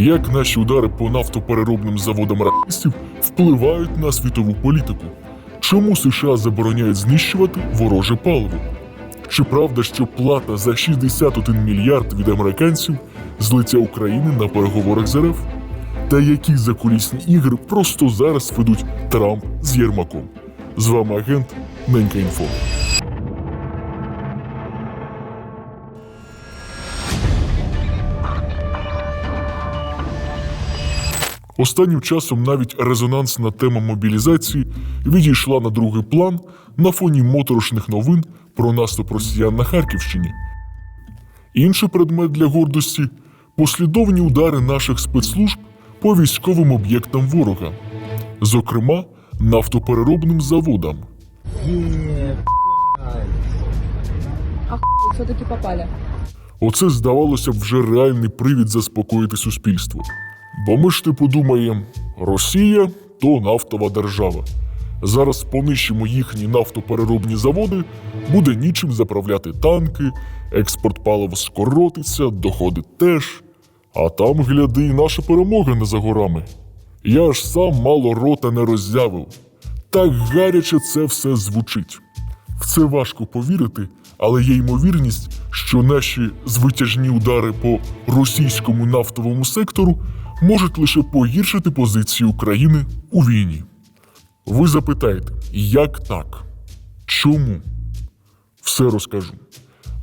Як наші удари по нафтопереробним заводам расистів впливають на світову політику? Чому США забороняють знищувати вороже паливо? Чи правда, що плата за 61 мільярд від американців злиття України на переговорах з РФ? Та які закулісні ігри просто зараз ведуть Трамп з Єрмаком? З вами агент Ненька Інфо. Останнім часом навіть резонансна тема мобілізації відійшла на другий план на фоні моторошних новин про наступ росіян на Харківщині. Інший предмет для гордості послідовні удари наших спецслужб по військовим об'єктам ворога, зокрема нафтопереробним заводам. все-таки попали. Оце здавалося б вже реальний привід заспокоїти суспільство. Бо ми ж типу думаємо, Росія то нафтова держава. Зараз понищимо їхні нафтопереробні заводи, буде нічим заправляти танки, експорт палива скоротиться, доходи теж. А там, гляди, і наша перемога не за горами. Я ж сам мало рота не роззявив. Так гаряче це все звучить. В це важко повірити, але є ймовірність, що наші звитяжні удари по російському нафтовому сектору можуть лише погіршити позиції України у війні. Ви запитаєте, як так? Чому? Все розкажу.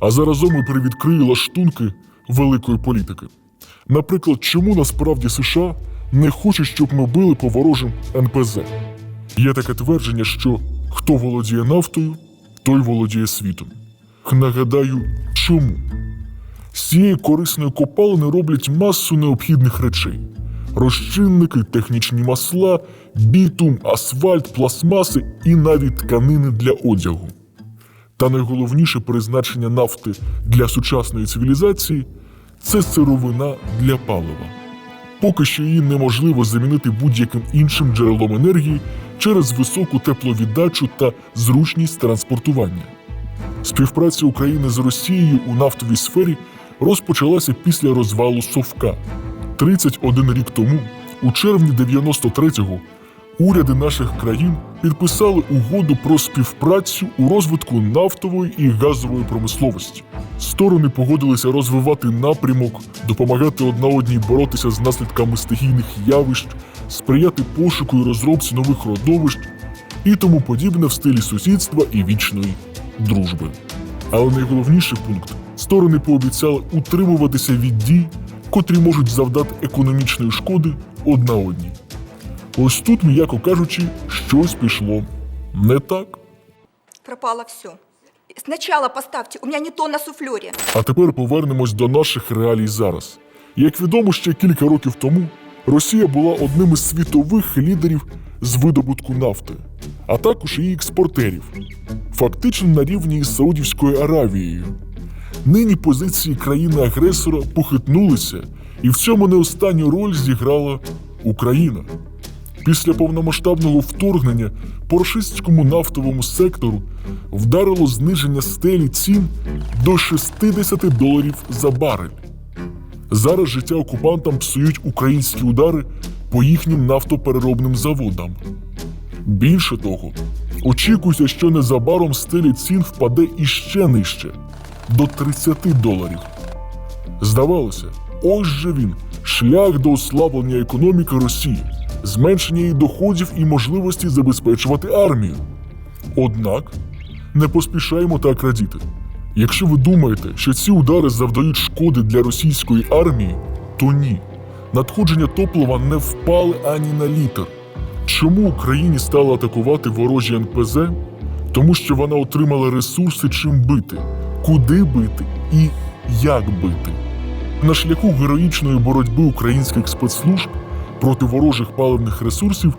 А заразом і привідкрию лаштунки великої політики. Наприклад, чому насправді США не хочуть, щоб ми били по ворожим НПЗ? Є таке твердження, що хто володіє нафтою, той володіє світом. Нагадаю, чому? З цієї корисної копалини роблять масу необхідних речей: розчинники, технічні масла, бітум, асфальт, пластмаси і навіть тканини для одягу. Та найголовніше призначення нафти для сучасної цивілізації це сировина для палива. Поки що її неможливо замінити будь-яким іншим джерелом енергії через високу тепловіддачу та зручність транспортування. Співпраця України з Росією у нафтовій сфері розпочалася після розвалу Совка. 31 рік тому, у червні 93-го, уряди наших країн підписали угоду про співпрацю у розвитку нафтової і газової промисловості. Сторони погодилися розвивати напрямок, допомагати одна одній боротися з наслідками стихійних явищ, сприяти пошуку і розробці нових родовищ і тому подібне в стилі сусідства і вічної дружби. Але найголовніший пункт сторони пообіцяли утримуватися від дій, котрі можуть завдати економічної шкоди одна одній. Ось тут, м'яко кажучи, щось пішло не так. Пропало все. Сначала поставьте, у меня не то на суфлере. А тепер повернемось до наших реалій зараз. Як відомо, ще кілька років тому Росія була одним із світових лідерів з видобутку нафти, а також її експортерів, фактично на рівні із Саудівською Аравією. Нині позиції країни-агресора похитнулися, і в цьому не останню роль зіграла Україна. Після повномасштабного вторгнення по рашистському нафтовому сектору вдарило зниження стелі цін до 60 доларів за барель. Зараз життя окупантам псують українські удари по їхнім нафтопереробним заводам. Більше того, очікується, що незабаром стелі цін впаде іще нижче до 30 доларів. Здавалося, ось же він шлях до ослаблення економіки Росії, зменшення її доходів і можливості забезпечувати армію. Однак не поспішаємо так радіти. Якщо ви думаєте, що ці удари завдають шкоди для російської армії, то ні. Надходження топлива не впали ані на літр. Чому Україні стало атакувати ворожі НПЗ? Тому що вона отримала ресурси, чим бити, куди бити і як бити. На шляху героїчної боротьби українських спецслужб проти ворожих паливних ресурсів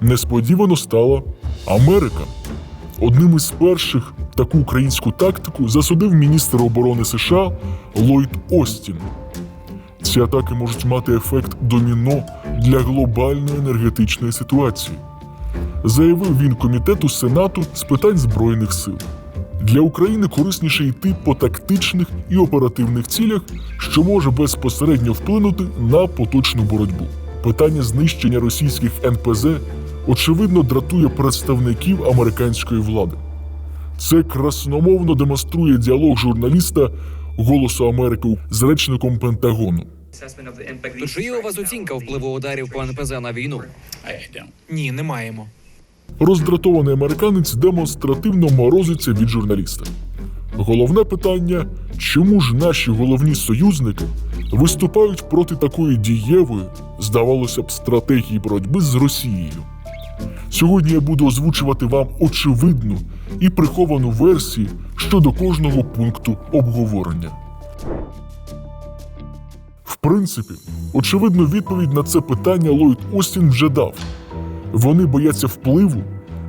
несподівано стала Америка. Одним із перших таку українську тактику засудив міністр оборони США Ллойд Остін. Ці атаки можуть мати ефект доміно для глобальної енергетичної ситуації, заявив він комітету Сенату з питань збройних сил. Для України корисніше йти по тактичних і оперативних цілях, що може безпосередньо вплинути на поточну боротьбу. Питання знищення російських НПЗ очевидно дратує представників американської влади. Це красномовно демонструє діалог журналіста Голосу Америки з речником Пентагону. Чи є у вас оцінка впливу ударів по НПЗ на війну? Ні, не маємо. Роздратований американець демонстративно морозиться від журналіста. Головне питання: чому ж наші головні союзники виступають проти такої дієвої, здавалося б, стратегії боротьби з Росією? Сьогодні я буду озвучувати вам очевидну і приховану версії щодо кожного пункту обговорення. В принципі, очевидну відповідь на це питання Ллойд Остін вже дав. Вони бояться впливу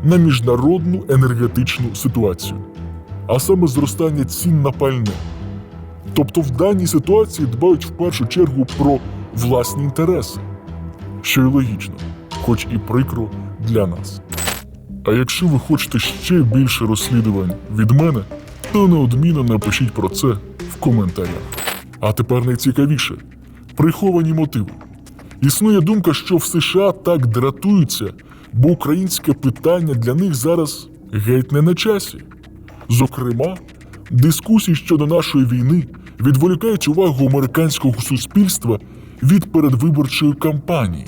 на міжнародну енергетичну ситуацію, а саме зростання цін на пальне. Тобто в даній ситуації дбають в першу чергу про власні інтереси, що й логічно, хоч і прикро для нас. А якщо ви хочете ще більше розслідувань від мене, то неодмінно напишіть про це в коментарях. А тепер найцікавіше приховані мотиви. Існує думка, що в США так дратуються, бо українське питання для них зараз геть не на часі. Зокрема, дискусії щодо нашої війни відволікають увагу американського суспільства від передвиборчої кампанії,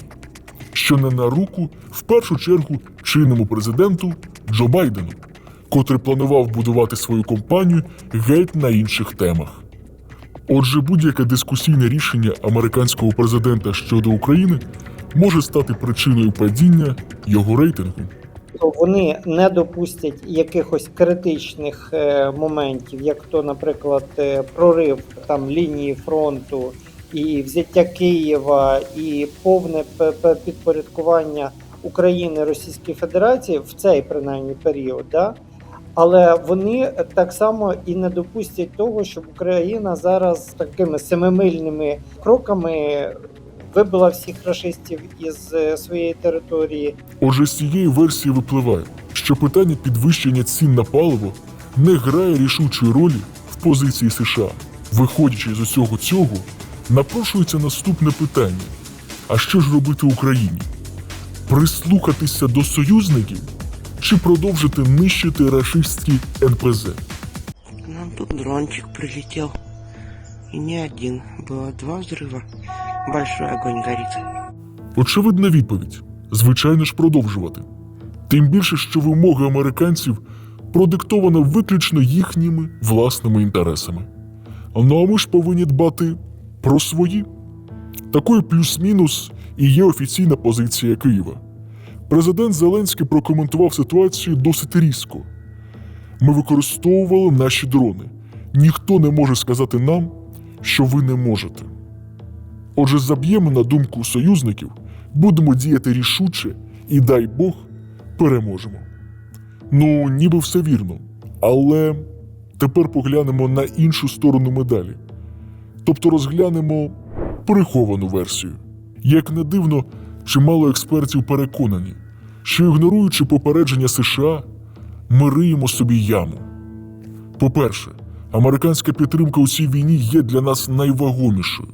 що не на руку в першу чергу чинному президенту Джо Байдену, котрий планував будувати свою кампанію геть на інших темах. Отже, будь-яке дискусійне рішення американського президента щодо України може стати причиною падіння його рейтингу. вони не допустять якихось критичних е, моментів, як то, наприклад, е, прорив там лінії фронту і взяття Києва, і повне підпорядкування України Російській Федерації в цей принаймні період. Да? Але вони так само і не допустять того, щоб Україна зараз такими семимильними кроками вибила всіх рашистів із е, своєї території Отже, з цієї версії випливає, що питання підвищення цін на паливо не грає рішучої ролі в позиції США. Виходячи з усього цього, напрошується наступне питання: а що ж робити Україні? Прислухатися до союзників чи продовжити нищити рашистські НПЗ? Нам тут дрончик прилетел. И не один. Было два взрыва. Большой огонь горит. Очевидна відповідь звичайно ж продовжувати. Тим більше, що вимоги американців продиктована виключно їхніми власними інтересами. Ну а ми ж повинні дбати про свої. Такою плюс-мінус і є офіційна позиція Києва. Президент Зеленський прокоментував ситуацію досить різко. Ми використовували наші дрони. Ніхто не може сказати нам, що ви не можете. Отже, заб'ємо на думку союзників, будемо діяти рішуче і дай Бог переможемо. Ну, ніби все вірно. Але тепер поглянемо на іншу сторону медалі. Тобто розглянемо приховану версію. Як не дивно, чимало експертів переконані, що ігноруючи попередження США, ми риємо собі яму. По-перше, американська підтримка у цій війні є для нас найвагомішою.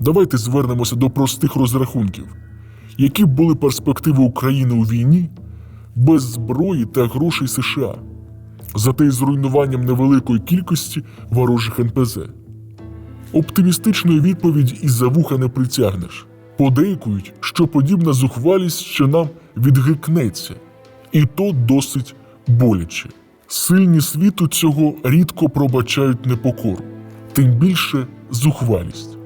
Давайте звернемося до простих розрахунків. Які б були перспективи України у війні без зброї та грошей США, зате й зруйнуванням невеликої кількості ворожих НПЗ? Оптимістичної відповіді із за вуха не притягнеш. Подейкують, що подібна зухвалість ще нам відгикнеться, і то досить боляче. Сильні світу цього рідко пробачають непокору, тим більше зухвалість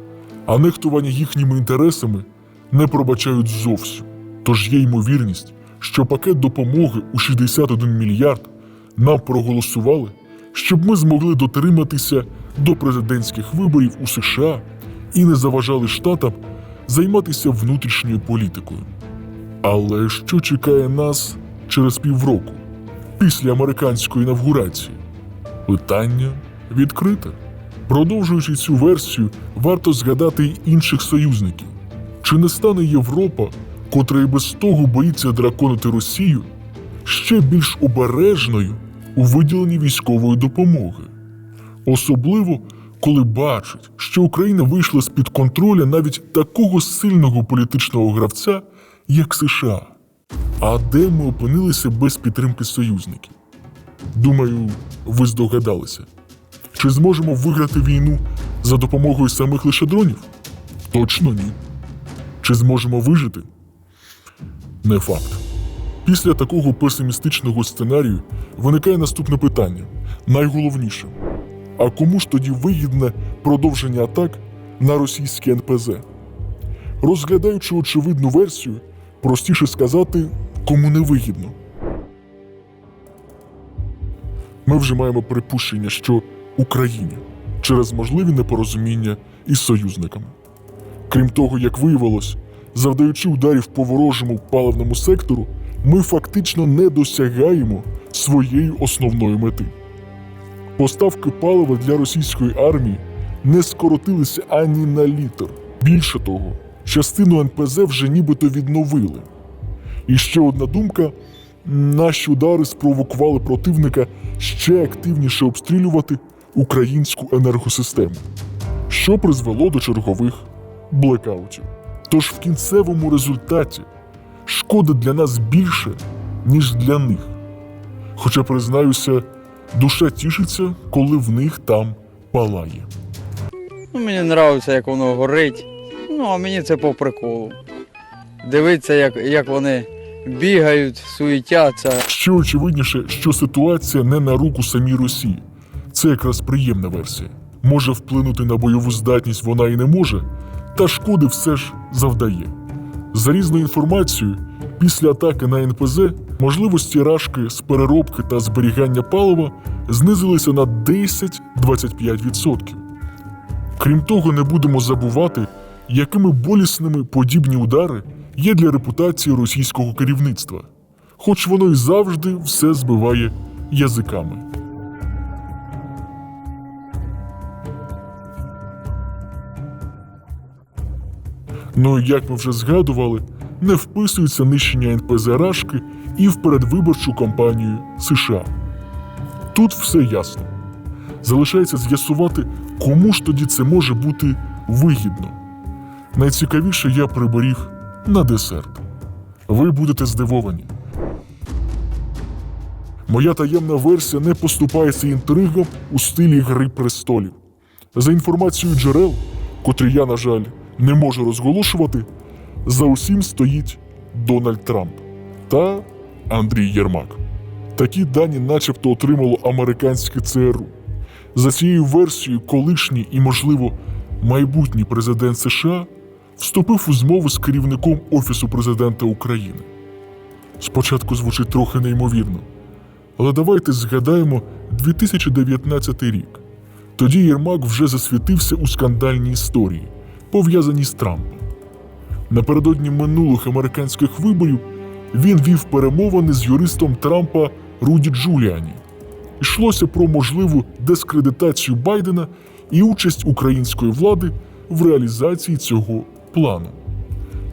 а нехтування їхніми інтересами не пробачають зовсім. Тож є ймовірність, що пакет допомоги у 61 мільярд нам проголосували, щоб ми змогли дотриматися до президентських виборів у США і не заважали штатам займатися внутрішньою політикою. Але що чекає нас через півроку, після американської інавгурації? Питання відкрите. Продовжуючи цю версію, варто згадати й інших союзників. Чи не стане Європа, котра і без того боїться драконити Росію, ще більш обережною у виділенні військової допомоги. Особливо, коли бачить, що Україна вийшла з-під контроля навіть такого сильного політичного гравця, як США. А де ми опинилися без підтримки союзників? Думаю, ви здогадалися. Чи зможемо виграти війну за допомогою самих лише дронів? Точно ні. Чи зможемо вижити? Не факт. Після такого песимістичного сценарію виникає наступне питання. Найголовніше. А кому ж тоді вигідне продовження атак на російські НПЗ? Розглядаючи очевидну версію, простіше сказати, кому не вигідно. Ми вже маємо припущення, що Україні через можливі непорозуміння із союзниками. Крім того, як виявилось, завдаючи ударів по ворожому паливному сектору, ми фактично не досягаємо своєї основної мети. Поставки палива для російської армії не скоротилися ані на літр. Більше того, частину НПЗ вже нібито відновили. І ще одна думка: наші удари спровокували противника ще активніше обстрілювати українську енергосистему, що призвело до чергових блекаутів. Тож в кінцевому результаті шкода для нас більше, ніж для них. Хоча, признаюся, душа тішиться, коли в них там палає. Ну, мені подобається, як воно горить. Ну, а мені це по приколу. Дивитися, як, як вони бігають, суетяться. Ще очевидніше, що ситуація не на руку самій Росії. Це якраз приємна версія. Може вплинути на бойову здатність вона і не може, та шкоди все ж завдає. За різною інформацією, після атаки на НПЗ можливості рашки з переробки та зберігання палива знизилися на 10-25%. Крім того, не будемо забувати, якими болісними подібні удари є для репутації російського керівництва, хоч воно й завжди все збиває язиками. Ну як ми вже згадували, не вписується нищення НПЗ Рашки і в передвиборчу кампанію США. Тут все ясно. Залишається з'ясувати, кому ж тоді це може бути вигідно. Найцікавіше я приберіг на десерт. Ви будете здивовані. Моя таємна версія не поступається інтригам у стилі Гри престолів. За інформацією джерел, котрі я, на жаль, не можу розголошувати, за усім стоїть Дональд Трамп та Андрій Єрмак. Такі дані, начебто, отримало американське ЦРУ. За цією версією, колишній і, можливо, майбутній президент США вступив у змову з керівником Офісу президента України. Спочатку звучить трохи неймовірно, але давайте згадаємо 2019 рік. Тоді Єрмак вже засвітився у скандальній історії, пов'язаній з Трампом. Напередодні минулих американських виборів він вів перемовини з юристом Трампа Руді Джуліані. Йшлося про можливу дискредитацію Байдена і участь української влади в реалізації цього плану.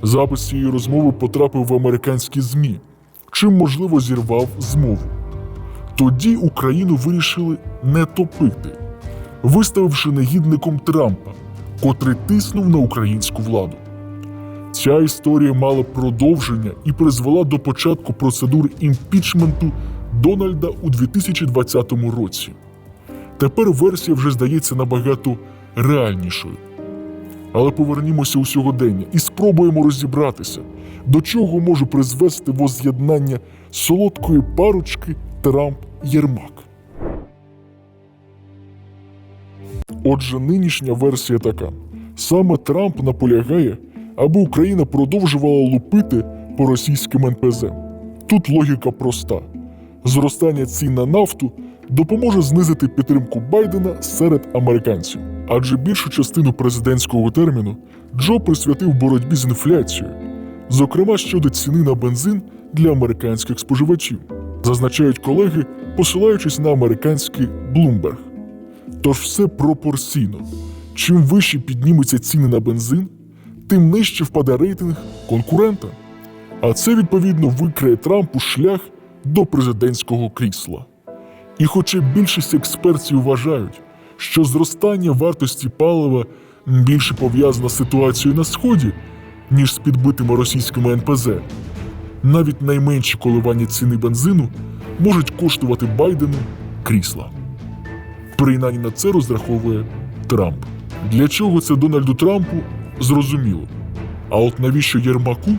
Запис цієї розмови потрапив в американські ЗМІ, чим можливо зірвав змову. Тоді Україну вирішили не топити, виставивши негідником Трампа, котрий тиснув на українську владу. Ця історія мала продовження і призвела до початку процедури імпічменту Дональда у 2020 році. Тепер версія вже здається набагато реальнішою. Але повернімося у сьогодення і спробуємо розібратися, до чого може призвести воз'єднання солодкої парочки Трамп-Єрмак. Отже, нинішня версія така: саме Трамп наполягає, аби Україна продовжувала лупити по російським НПЗ. Тут логіка проста: зростання цін на нафту допоможе знизити підтримку Байдена серед американців, адже більшу частину президентського терміну Джо присвятив боротьбі з інфляцією, зокрема щодо ціни на бензин для американських споживачів, зазначають колеги, посилаючись на американський Bloomberg. Тож все пропорційно. Чим вище піднімуться ціни на бензин, тим нижче впаде рейтинг конкурента. А це відповідно викриє Трампу шлях до президентського крісла. І хоча більшість експертів вважають, що зростання вартості палива більше пов'язано з ситуацією на сході, ніж з підбитими російськими НПЗ, навіть найменші коливання ціни бензину можуть коштувати Байдену крісла. Принаймні на це розраховує Трамп. Для чого це Дональду Трампу зрозуміло. А от навіщо Єрмаку?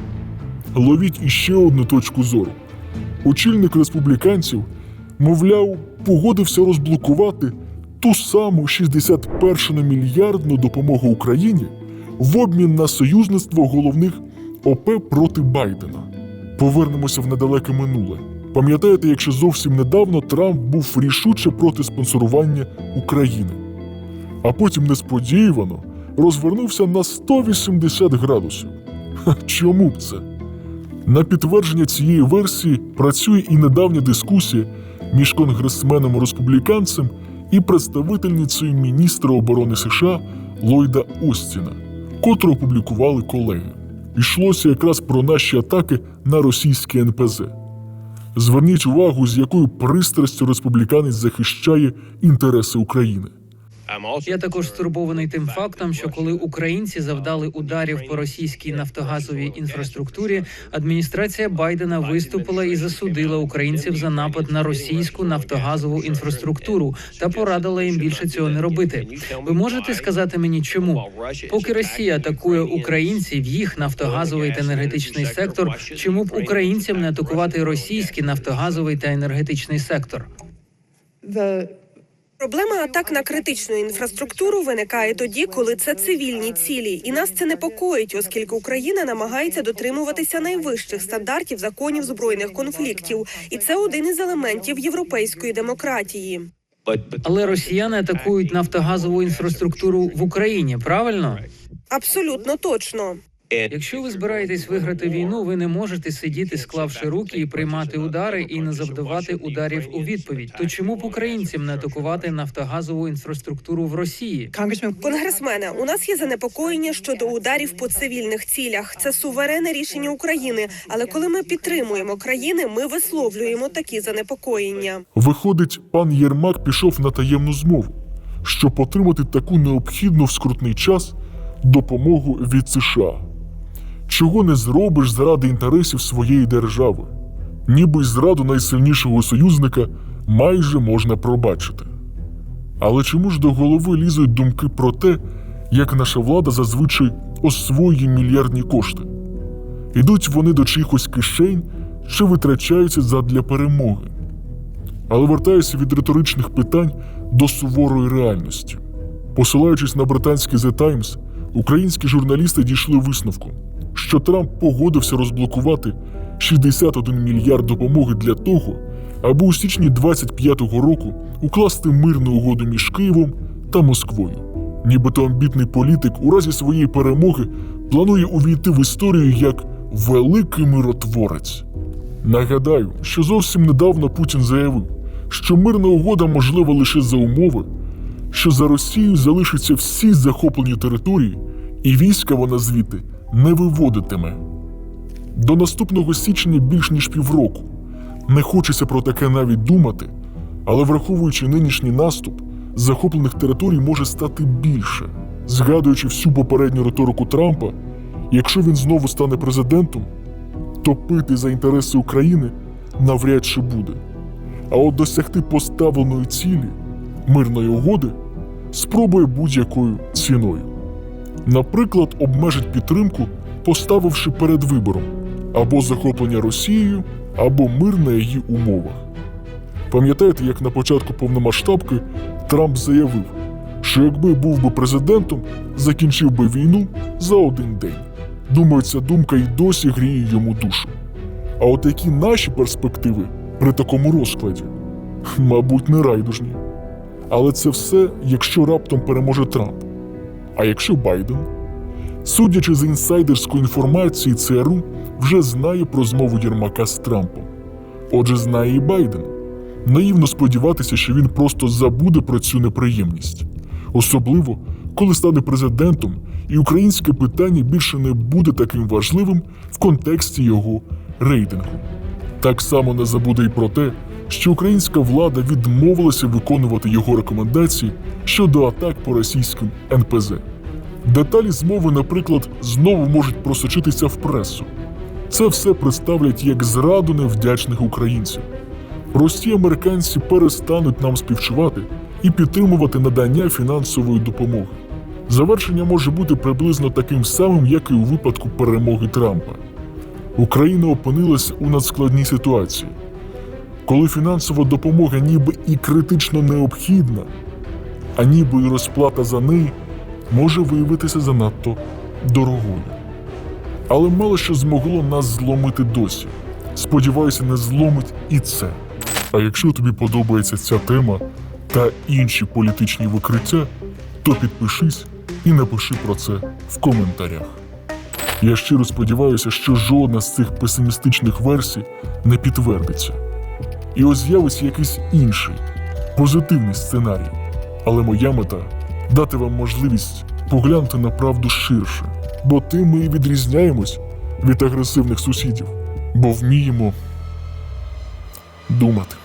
Ловіть іще одну точку зору. Очільник республіканців, мовляв, погодився розблокувати ту саму 61 мільярдну допомогу Україні в обмін на союзництво головних ОП проти Байдена. Повернемося в недалеке минуле. Пам'ятаєте, якщо зовсім недавно Трамп був рішуче проти спонсорування України, а потім несподівано розвернувся на 180 градусів. Чому б це? На підтвердження цієї версії працює і недавня дискусія між конгресменом республіканцем і представительницею міністра оборони США Ллойда Остіна, котру опублікували колеги. Йшлося якраз про наші атаки на російські НПЗ. Зверніть увагу, з якою пристрастю республіканець захищає інтереси України. Я також стурбований тим фактом, що коли українці завдали ударів по російській нафтогазовій інфраструктурі, адміністрація Байдена виступила і засудила українців за напад на російську нафтогазову інфраструктуру та порадила їм більше цього не робити. Ви можете сказати мені, чому поки Росія атакує українців, їх нафтогазовий та енергетичний сектор, чому б українцям не атакувати російський нафтогазовий та енергетичний сектор? Проблема атак на критичну інфраструктуру виникає тоді, коли це цивільні цілі, і нас це непокоїть, оскільки Україна намагається дотримуватися найвищих стандартів законів збройних конфліктів, і це один із елементів європейської демократії. Але росіяни атакують нафтогазову інфраструктуру в Україні. Правильно, Абсолютно точно. Якщо ви збираєтесь виграти війну, ви не можете сидіти, склавши руки і приймати удари і не завдавати ударів у відповідь. То чому б українцям не атакувати нафтогазову інфраструктуру в Росії? Конгресмене, у нас є занепокоєння щодо ударів по цивільних цілях. Це суверенне рішення України. Але коли ми підтримуємо країни, ми висловлюємо такі занепокоєння. Виходить, пан Єрмак пішов на таємну змову, щоб отримати таку необхідну в скрутний час допомогу від США. Чого не зробиш заради інтересів своєї держави, ніби й зраду найсильнішого союзника майже можна пробачити. Але чому ж до голови лізуть думки про те, як наша влада зазвичай освоює мільярдні кошти? Ідуть вони до чиїхось кишень чи витрачаються задля перемоги? Але вертаюся від риторичних питань до суворої реальності. Посилаючись на британський The Times, українські журналісти дійшли висновку, що Трамп погодився розблокувати 61 мільярд допомоги для того, аби у січні 25-го року укласти мирну угоду між Києвом та Москвою. Нібито амбітний політик у разі своєї перемоги планує увійти в історію як великий миротворець. Нагадаю, що зовсім недавно Путін заявив, що мирна угода можлива лише за умови, що за Росією залишаться всі захоплені території, і війська вона звідти не виводитиме. До наступного січня більш ніж півроку. Не хочеться про таке навіть думати, але враховуючи нинішній наступ, захоплених територій може стати більше. Згадуючи всю попередню риторику Трампа, якщо він знову стане президентом, топити за інтереси України навряд чи буде. А от досягти поставленої цілі мирної угоди спробує будь-якою ціною. Наприклад, обмежить підтримку, поставивши перед вибором або захоплення Росією, або мир на її умовах. Пам'ятаєте, як на початку повномасштабки Трамп заявив, що якби був би президентом, закінчив би війну за один день. Думаю, ця думка й досі гріє йому душу. А от які наші перспективи при такому розкладі? Мабуть, не райдужні. Але це все, якщо раптом переможе Трамп. А якщо Байден? Судячи з інсайдерської інформації, ЦРУ вже знає про змову Єрмака з Трампом. Отже, знає і Байден. Наївно сподіватися, що він просто забуде про цю неприємність. Особливо, коли стане президентом, і українське питання більше не буде таким важливим в контексті його рейтингу. Так само не забуде й про те, що українська влада відмовилася виконувати його рекомендації щодо атак по російським НПЗ. Деталі змови, наприклад, знову можуть просочитися в пресу. Це все представлять як зраду невдячних українців. Прості американці перестануть нам співчувати і підтримувати надання фінансової допомоги. Завершення може бути приблизно таким самим, як і у випадку перемоги Трампа. Україна опинилась у надскладній ситуації, коли фінансова допомога ніби і критично необхідна, а ніби і розплата за неї може виявитися занадто дорогою. Але мало що змогло нас зломити досі. Сподіваюся, не зломить і це. А якщо тобі подобається ця тема та інші політичні викриття, то підпишись і напиши про це в коментарях. Я щиро сподіваюся, що жодна з цих песимістичних версій не підтвердиться. І ось з'явиться якийсь інший, позитивний сценарій. Але моя мета дати вам можливість поглянути на правду ширше, бо тим ми і відрізняємось від агресивних сусідів, бо вміємо думати.